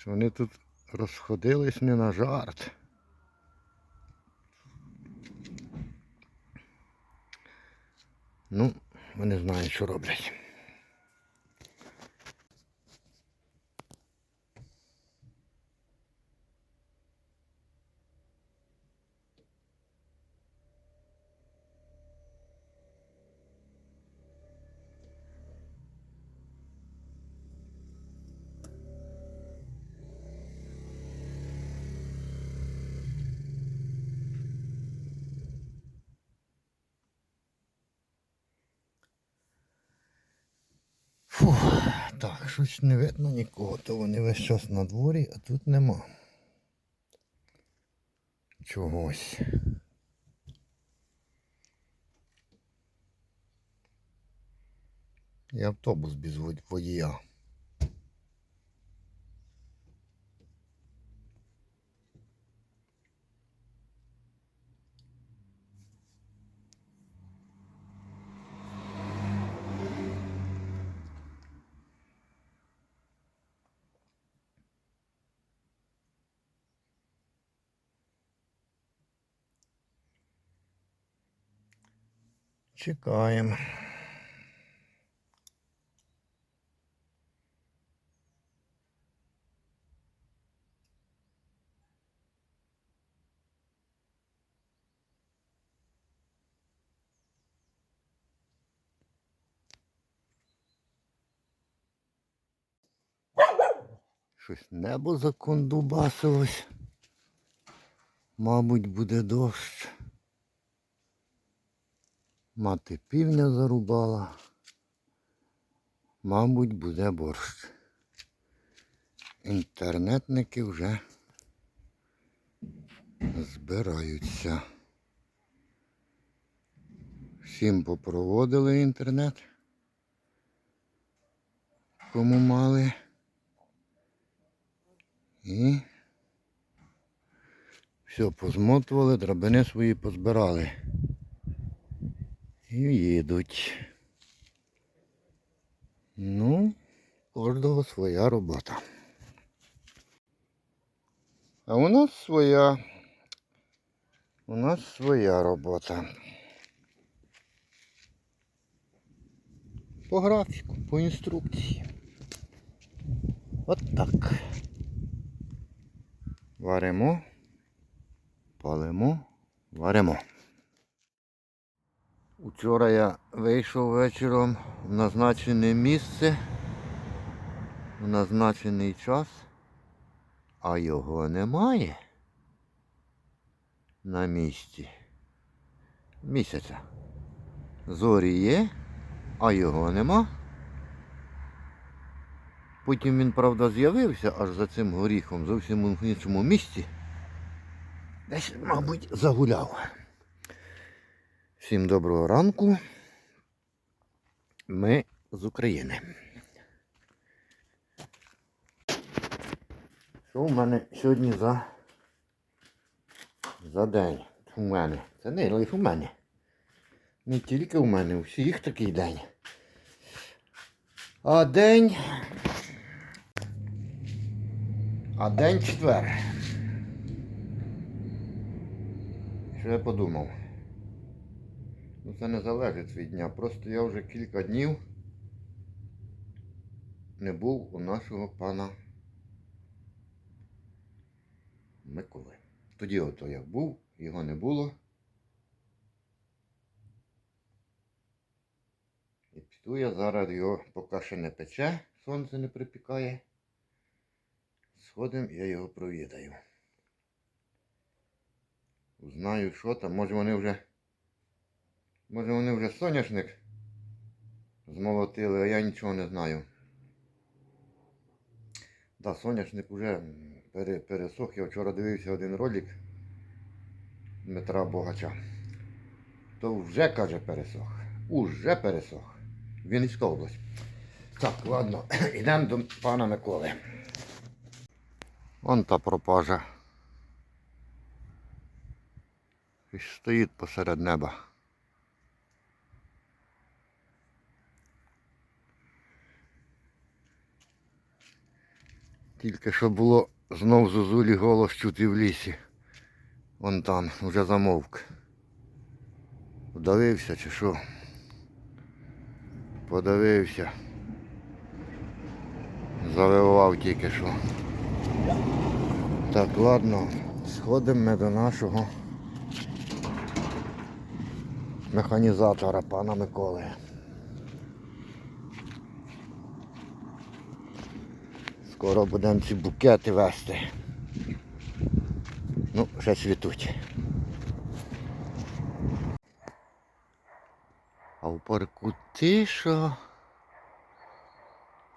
Що вони тут розходились не на жарт. Ну, вони знають, що роблять. Фу, так, не видно нікого, то вони весь час на дворі, а тут нема. Чогось. І автобус без водія. Чекаємо. Щось небо закондубасилось. Мабуть, буде дощ. Мати півня зарубала. Мабуть, буде борщ. Інтернетники вже збираються. Всім попроводили інтернет. Кому мали. І все, позмотували, драбини свої позбирали. І їдуть. Ну, кожного своя робота. А у нас своя. У нас своя робота. По графіку, по інструкції. От так. Варимо, палимо, варимо. Учора я вийшов вечором в назначене місце, в назначений час, а його немає на місці місяця. Зорі є, а його нема. Потім він, правда, з'явився аж за цим горіхом, зовсім в іншому місці. Десь, мабуть, загуляв. Всім доброго ранку. Ми з України. Що в мене сьогодні за, за день? У мене. Це не лише у мене. Не тільки у мене, у всіх такий день. А день. А день четвер. Що я подумав? Ну це не залежить від дня. Просто я вже кілька днів не був у нашого пана Миколи. Тоді ото як був, його не було. І піду я зараз його поки ще не пече, сонце не припікає. Сходимо, я його провідаю. Узнаю, що там. Може вони вже. Може вони вже соняшник змолотили, а я нічого не знаю. Да, соняшник вже пересох. Я вчора дивився один ролик Дмитра Богача. То вже, каже, пересох. Уже пересох. Вінницька область. Так, ладно, йдемо до пана Миколи. Вон та пропажа. І стоїть посеред неба. Тільки що було знов зозулі голос чути в лісі. Вон там, вже замовк. Вдавився чи що? Подивився. Завивав тільки що. Так, ладно, сходимо ми до нашого механізатора пана Миколи. Скоро будемо ці букети вести. Ну, ще світуть. А в парку тиша.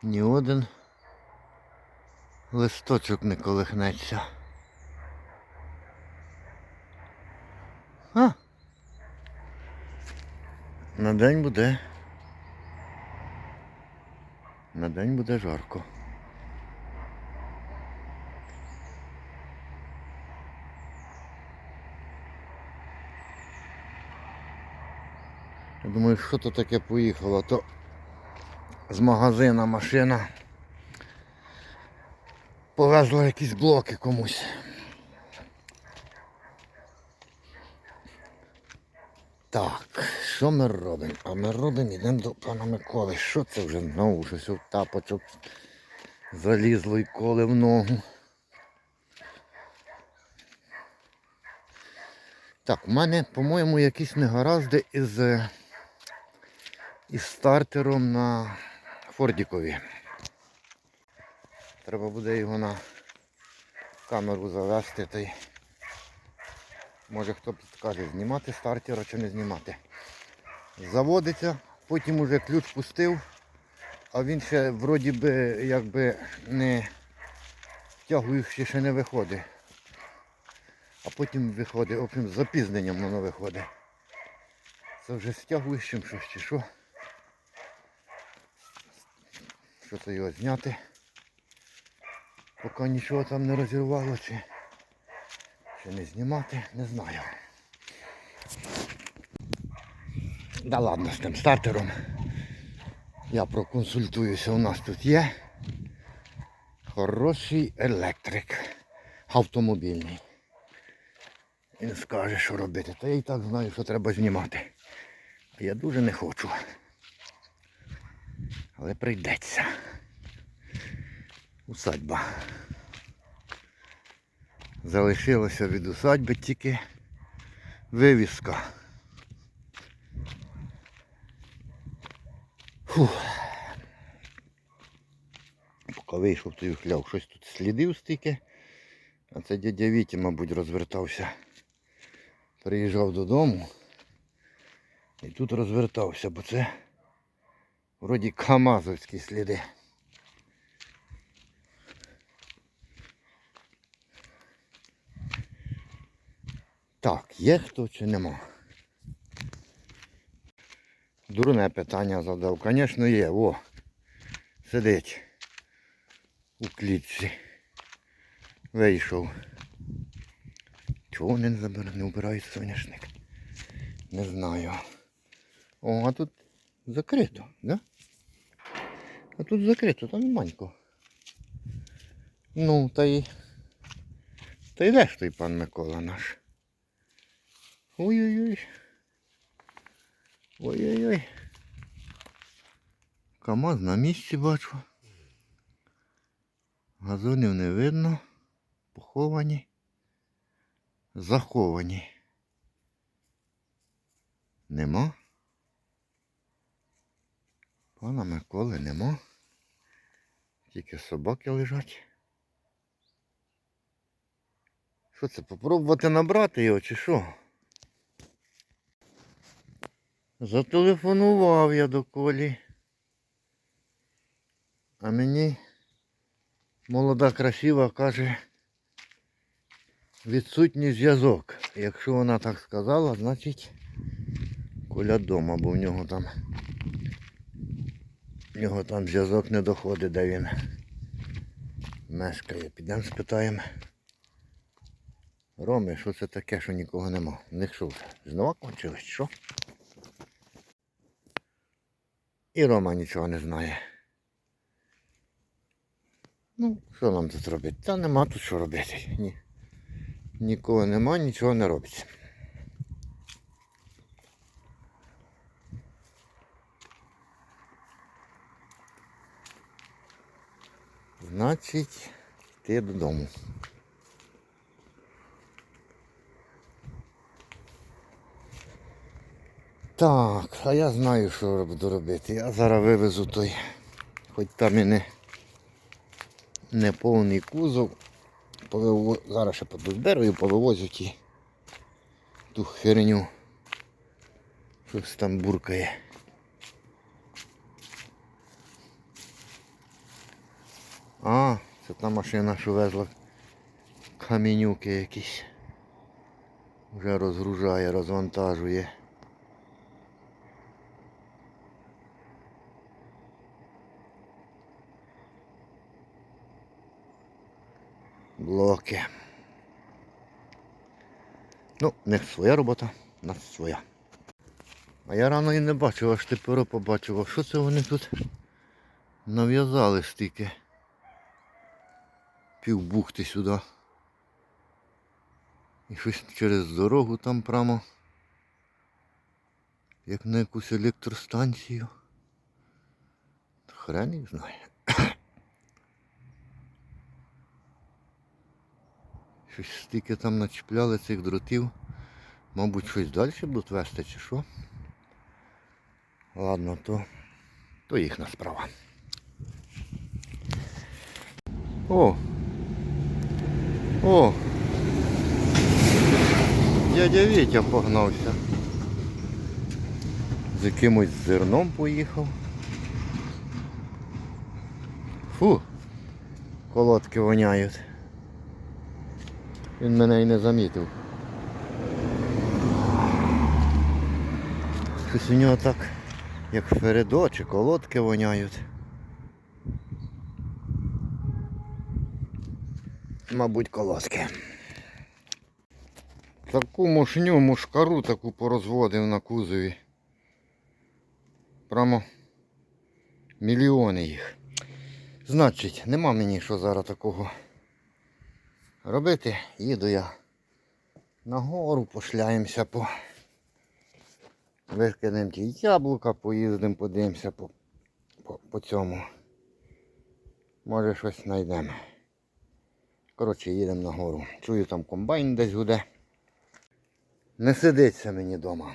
Ні один листочок не колихнеться. А. На день буде. На день буде жарко. Думаю, що то таке поїхало, то з магазина машина повезла якісь блоки комусь. Так, що ми робимо? А ми робимо, йдемо до пана Миколи. Що це вже знову щось в тапочок залізло і коли в ногу. Так, у мене, по-моєму, якісь негаразди із, е, із стартером на Фордікові. Треба буде його на камеру завести та й може хто підкаже, знімати стартера чи не знімати. Заводиться, потім уже ключ пустив, а він ще вроді би якби не втягуючи ще не виходить. А потім виходить, в общем, з запізненням воно виходить. Це вже стягуючим щось чи що. Що його зняти? Поки нічого там не розірвало чи, чи не знімати, не знаю. Да ладно з тим стартером. Я проконсультуюся, у нас тут є хороший електрик автомобільний. Він скаже, що робити. Та я і так знаю, що треба знімати. А я дуже не хочу. Але прийдеться. Усадьба. Залишилося від усадьби тільки вивіска. Фух. Поки вийшов, то й хляв. Щось тут слідив стільки. А це дядя Вітя, мабуть, розвертався. Приїжджав додому. І тут розвертався, бо це вроді камазовські сліди. Так, є хто чи нема? Дурне питання задав. Звісно, є. О, сидить у клітці. Вийшов. Чого не забирають, не вбирають соняшник? Не знаю. О, а тут закрито, да? А тут закрито, там манько. Ну, та й. Та й де ж той пан Микола наш? Ой-ой-ой. Ой-ой-ой. КамАЗ на місці бачу. Газонів не видно. Поховані. Заховані. Нема. Пана Миколи нема. Тільки собаки лежать. Що це, попробувати набрати його чи що? Зателефонував я до Колі. А мені молода красива каже відсутній зв'язок. Якщо вона так сказала, значить Коля вдома, бо в нього там в нього там зв'язок не доходить, де він мешкає. Підемо спитаємо. Роми, що це таке, що нікого нема? Них що? Знову кончилось, що? І Рома нічого не знає. Ну, що нам тут робити? Та нема тут що робити. Ні. Нікого нема, нічого не робиться. Значить, йти додому. Так, а я знаю, що буду робити. Я зараз вивезу той, хоч там і не, не повний кузов. Повиво... Зараз ще подозберу і повивозю ті ту херню. Щось там буркає. А, це та машина, що везла камінюки якісь. Вже розгружає, розвантажує. Блоки. Ну, в них своя робота, у нас своя. А я рано і не бачив, аж тепер побачив. Що це вони тут нав'язали стільки? Півбухти сюди. І щось через дорогу там прямо. Як на якусь електростанцію. Хрен їх знає. Щось стільки там начіпляли цих дротів. Мабуть, щось далі будуть вести чи що. Ладно, то, то їхня справа. О! О! Дядя Вітя погнався. З якимось зерном поїхав. Фу! Колодки воняють. Він мене і не замітив. Щось у нього так, як Фередо чи колодки воняють. Мабуть, колодки. Таку мушню, мушкару таку порозводив на кузові. Прямо мільйони їх. Значить, нема мені що зараз такого робити. Їду я нагору, пошляємося по викинемо ті яблука, поїздимо, подивимося по, по, по цьому. Може щось знайдемо. Коротше, їдемо нагору. Чую там комбайн десь гуде. Не сидиться мені вдома.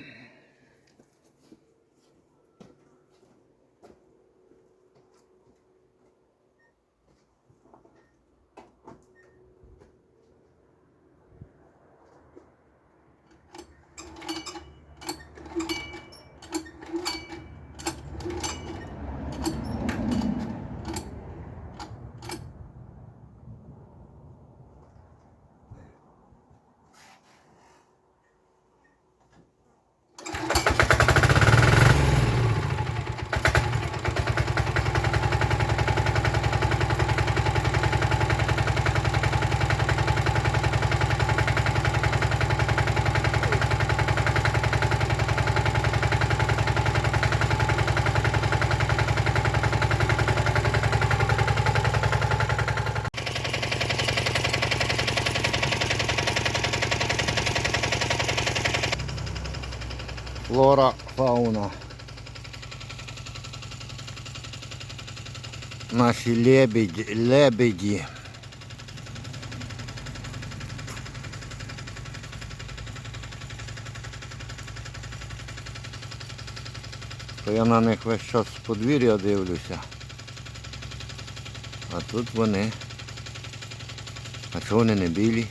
Флора, фауна. Наші лебеді, лебеді. То я на них весь час з подвір'я дивлюся. А тут вони. А чого вони не білі?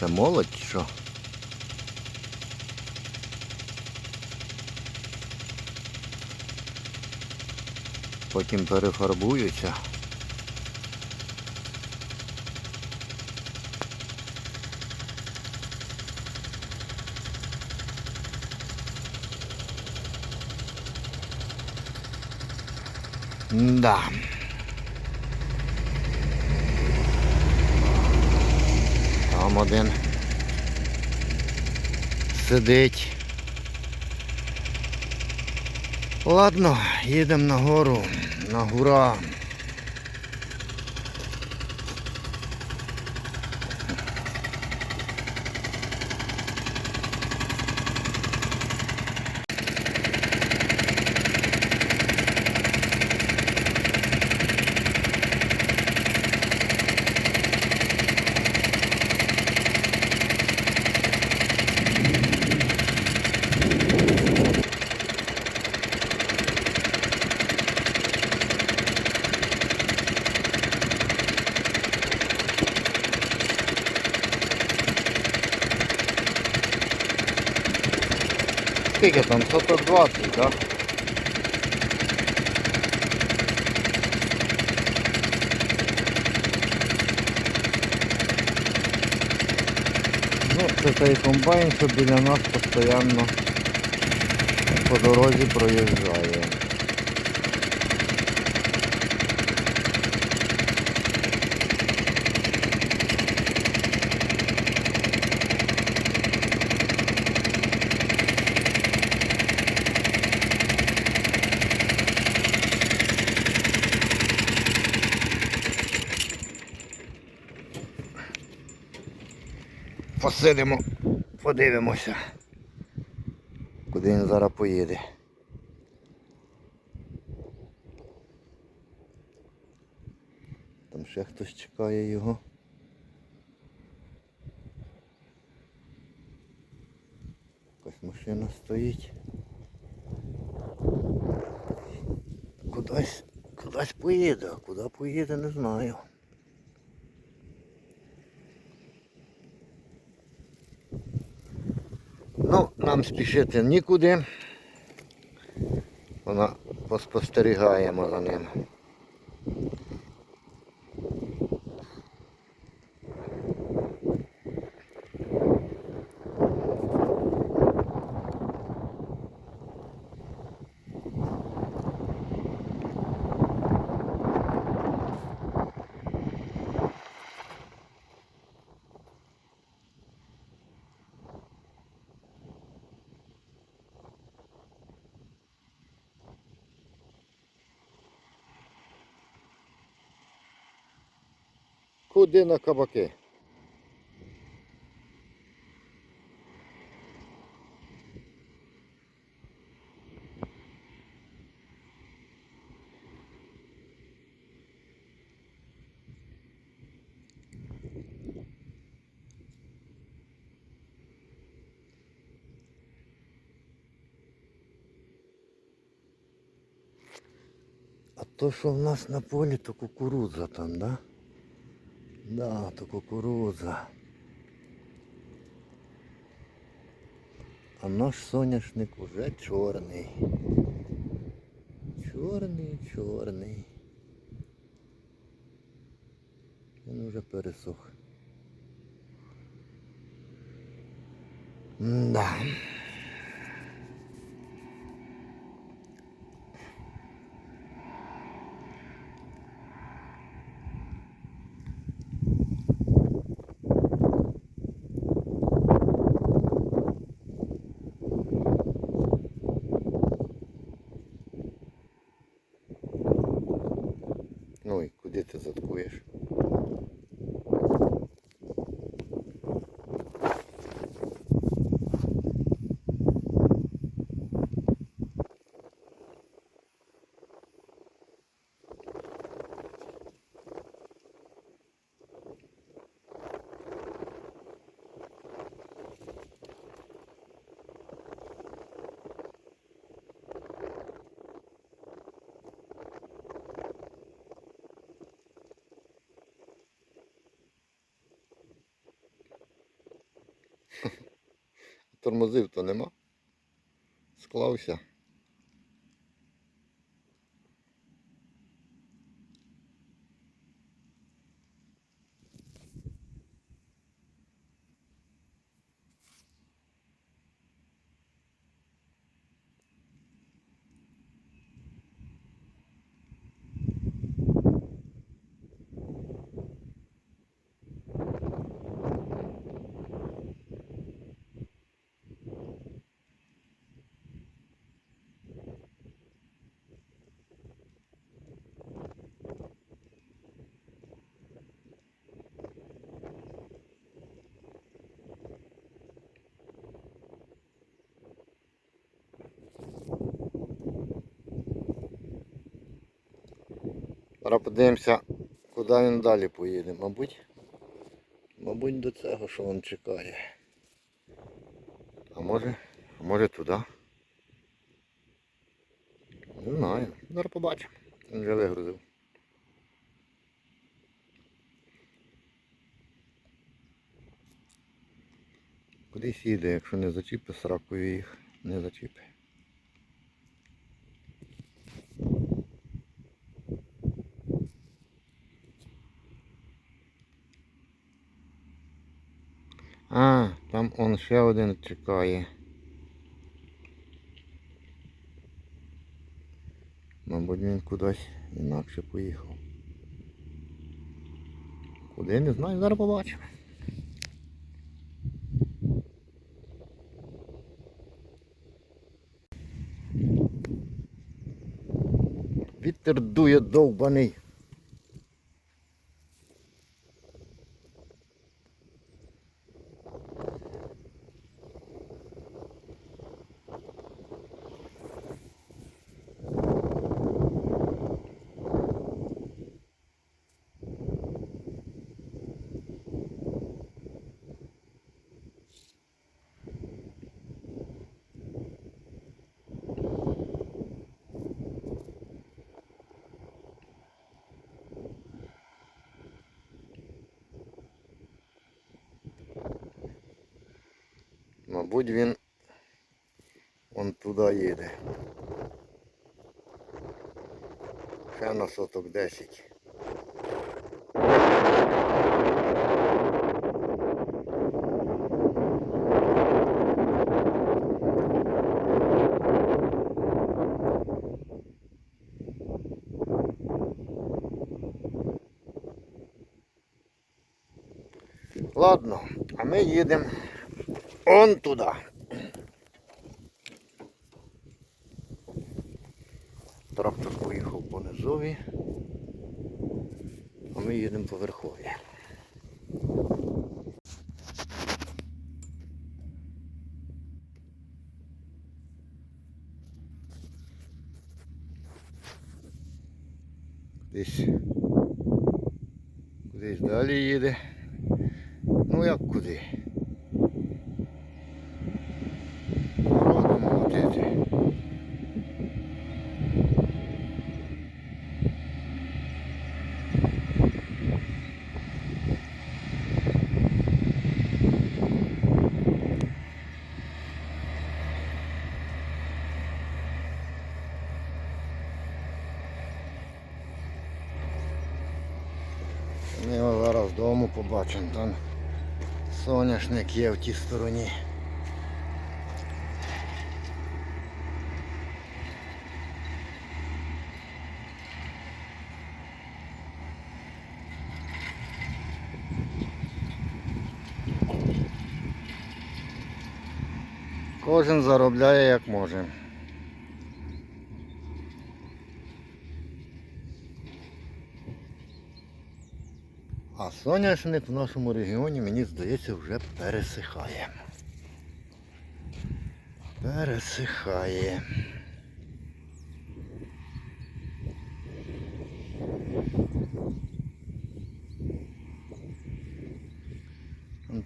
Це молодь що? Потім перефарбуються. Да. Там один сидить. Ладно, їдемо нагору, на гура. Скільки там? 120, так? Ну, це той комбайн, що біля нас постійно по дорозі проїжджає. Посидимо, подивимося, куди він зараз поїде. Там ще хтось чекає його. Якась машина стоїть. Кудись, кудись поїде, а куди поїде, не знаю. Ну, нам спішити нікуди. Вона поспостерігаємо за ним. Куди на кабаки? А то, що в нас на полі, то кукурудза там, да? Да, то кукурудза. А наш соняшник уже чорний. Чорний, чорний. Він уже пересох. Да. Ну і куди ти заткуєш? Тормозив то нема. Склався. Зараз подивимося, куди він далі поїде. Мабуть, мабуть, до цього, що він чекає. А може, а може туди. Не знаю. Зараз побачимо. Він вже вигрузив. Кудись їде, якщо не зачіпи сракою їх. Не зачіпи. А, там он ще один чекає. Мабуть, він кудись інакше поїхав. Куди не знаю, зараз побачимо. Вітер дує довбаний. Мабуть, він он туди їде. Ще на соток 10. Ладно, а ми їдемо он туди. Трактор поїхав по низові, а ми їдемо по верхові. Кудись, кудись далі їде. Ну як куди? Ротом ходити. Ми його зараз дому побачимо, там соняшник є в тій стороні. Кожен заробляє як може. А соняшник в нашому регіоні, мені здається, вже пересихає. Пересихає.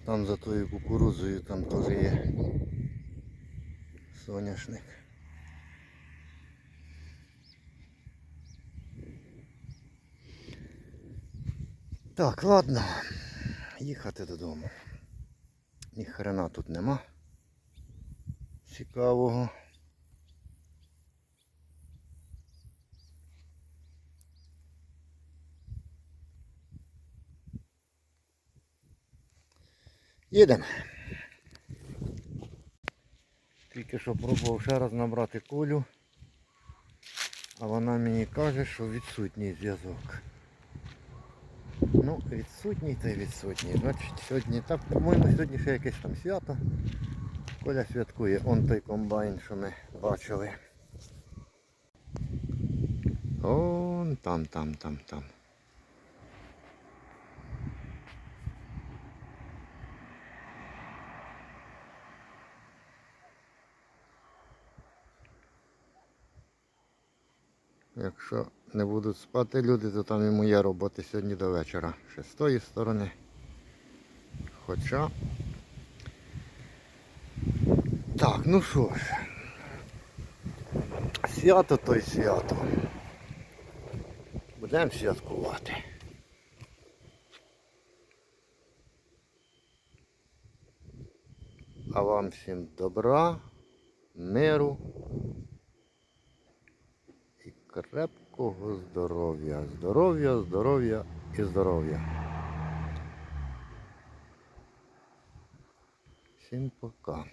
Там за тою кукурузою там теж є соняшник. Так, ладно. Їхати додому. Ні хрена тут нема. Цікавого. Їдемо. Тільки що пробував ще раз набрати кулю, а вона мені каже, що відсутній зв'язок. Ну, відсутній та й відсутній. Значить, сьогодні так, по-моєму, сьогодні ще якесь там свято. Коля святкує он той комбайн, що ми бачили. Он там, там, там, там. Якщо не будуть спати люди, то там і моя робота сьогодні до вечора. Ще з тої сторони. Хоча. Так, ну що ж. Свято то й свято. Будемо святкувати. А вам всім добра, миру і крепкого здоров'я. Здоров'я, здоров'я і здоров'я. Всім пока.